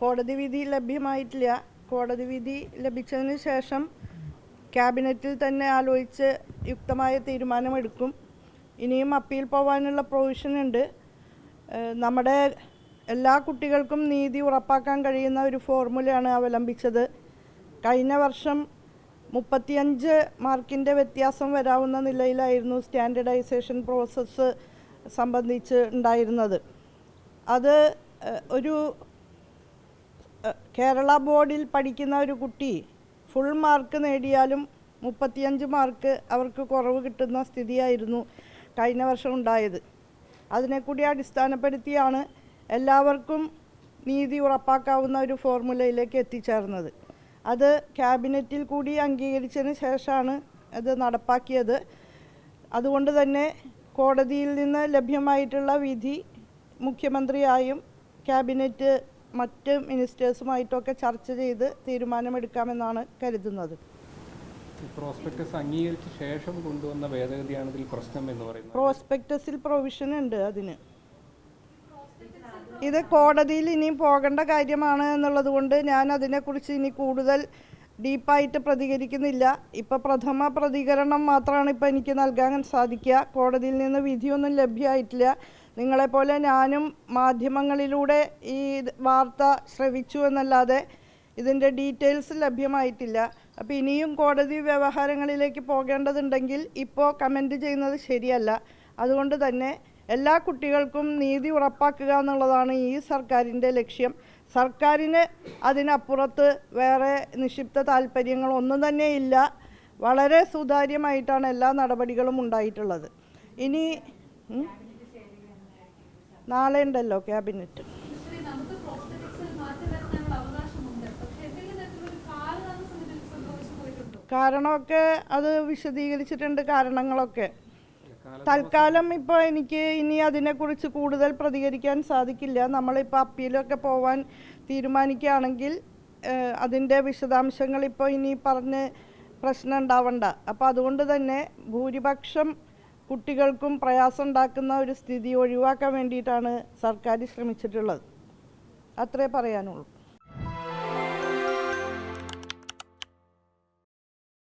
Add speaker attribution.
Speaker 1: കോടതി വിധി ലഭ്യമായിട്ടില്ല. കോടതി വിധി ലഭിച്ചതിന് ശേഷം ക്യാബിനറ്റിൽ തന്നെ ആലോചിച്ച് യുക്തമായ തീരുമാനമെടുക്കും. ഇനിയും അപ്പീൽ പോകാനുള്ള പ്രൊവിഷൻ ഉണ്ട്. നമ്മുടെ എല്ലാ കുട്ടികൾക്കും നീതി ഉറപ്പാക്കാൻ കഴിയുന്ന ഒരു ഫോർമുലയാണ് അവലംബിച്ചത്. കഴിഞ്ഞ വർഷം മുപ്പത്തിയഞ്ച് മാർക്കിന്റെ വ്യത്യാസം വരാവുന്ന നിലയിലായിരുന്നു സ്റ്റാൻഡർഡൈസേഷൻ പ്രോസസ്സ് സംബന്ധിച്ച് ഉണ്ടായിരുന്നത്. അത് ഒരു കേരള ബോർഡിൽ പഠിക്കുന്ന ഒരു കുട്ടി ഫുൾ മാർക്ക് നേടിയാലും മുപ്പത്തിയഞ്ച് മാർക്ക് അവർക്ക് കുറവ് കിട്ടുന്ന സ്ഥിതിയായിരുന്നു കഴിഞ്ഞ വർഷം ഉണ്ടായത്. അതിനെ കൂടി അടിസ്ഥാനപ്പെടുത്തിയാണ് എല്ലാവർക്കും നീതി ഉറപ്പാക്കാവുന്ന ഒരു ഫോർമുലയിലേക്ക് എത്തിച്ചേർന്നത്. അത് ക്യാബിനറ്റിൽ കൂടി അംഗീകരിച്ചതിന് ശേഷമാണ് അത് നടപ്പാക്കിയത്. അതുകൊണ്ട് തന്നെ കോടതിയിൽ നിന്ന് ലഭ്യമായിട്ടുള്ള വിധി മുഖ്യമന്ത്രിയായും ക്യാബിനറ്റ് മറ്റ് മിനിസ്റ്റേഴ്സുമായിട്ടൊക്കെ ചർച്ച ചെയ്ത് തീരുമാനമെടുക്കാമെന്നാണ് കരുതുന്നത്.
Speaker 2: പ്രോസ്പെക്ടസ് അംഗീകരിച്ച ശേഷം കൊണ്ടുവന്ന ഭേദഗതിയാണ് ഇതിൽ പ്രശ്നം എന്ന് പറയുന്നത്.
Speaker 1: പ്രോസ്പെക്ടസിൽ പ്രൊവിഷൻ ഉണ്ട് അതിന്. ഇത് കോടതിയിൽ ഇനിയും പോകേണ്ട കാര്യമാണ് എന്നുള്ളത് കൊണ്ട് ഞാൻ അതിനെക്കുറിച്ച് ഇനി കൂടുതൽ ഡീപ്പായിട്ട് പ്രതികരിക്കുന്നില്ല. ഇപ്പോൾ പ്രഥമ പ്രതികരണം മാത്രമാണ് ഇപ്പോൾ എനിക്ക് നൽകാൻ സാധിക്കുക. കോടതിയിൽ നിന്ന് വിധിയൊന്നും ലഭ്യമായിട്ടില്ല. നിങ്ങളെപ്പോലെ ഞാനും മാധ്യമങ്ങളിലൂടെ ഈ വാർത്ത ശ്രവിച്ചു എന്നല്ലാതെ ഇതിന്റെ ഡീറ്റെയിൽസ് ലഭ്യമായിട്ടില്ല. അപ്പോൾ ഇനിയും കോടതി വ്യവഹാരങ്ങളിലേക്ക് പോകേണ്ടതുണ്ടെങ്കിൽ ഇപ്പോൾ കമന്റ് ചെയ്യുന്നത് ശരിയല്ല. അതുകൊണ്ട് തന്നെ എല്ലാ കുട്ടികൾക്കും നീതി ഉറപ്പാക്കുക എന്നുള്ളതാണ് ഈ സർക്കാരിന്റെ ലക്ഷ്യം. സർക്കാരിന് അതിനപ്പുറത്ത് വേറെ നിക്ഷിപ്ത താല്പര്യങ്ങളൊന്നും തന്നെ ഇല്ല. വളരെ സുതാര്യമായിട്ടാണ് എല്ലാ നടപടികളും ഉണ്ടായിട്ടുള്ളത്. ഇനി? നാളെ ഉണ്ടല്ലോ ക്യാബിനറ്റ്. കാരണമൊക്കെ അത് വിശദീകരിച്ചിട്ടുണ്ട് കാരണങ്ങളൊക്കെ. തൽക്കാലം ഇപ്പോൾ എനിക്ക് ഇനി അതിനെക്കുറിച്ച് കൂടുതൽ പ്രതികരിക്കാൻ സാധിക്കില്ല. നമ്മളിപ്പോൾ അപ്പീലൊക്കെ പോവാൻ തീരുമാനിക്കുകയാണെങ്കിൽ അതിന്റെ വിശദാംശങ്ങൾ ഇപ്പോൾ ഇനി പറഞ്ഞ് പ്രശ്നം ഉണ്ടാവണ്ട. അപ്പോൾ അതുകൊണ്ട് തന്നെ ഭൂരിപക്ഷം കുട്ടികൾക്കും പ്രയാസം ഉണ്ടാക്കുന്ന ഒരു സ്ഥിതി ഒഴിവാക്കാൻ വേണ്ടിയിട്ടാണ് സർക്കാർ ശ്രമിച്ചിട്ടുള്ളത്. അത്രേ പറയാനുള്ളൂ.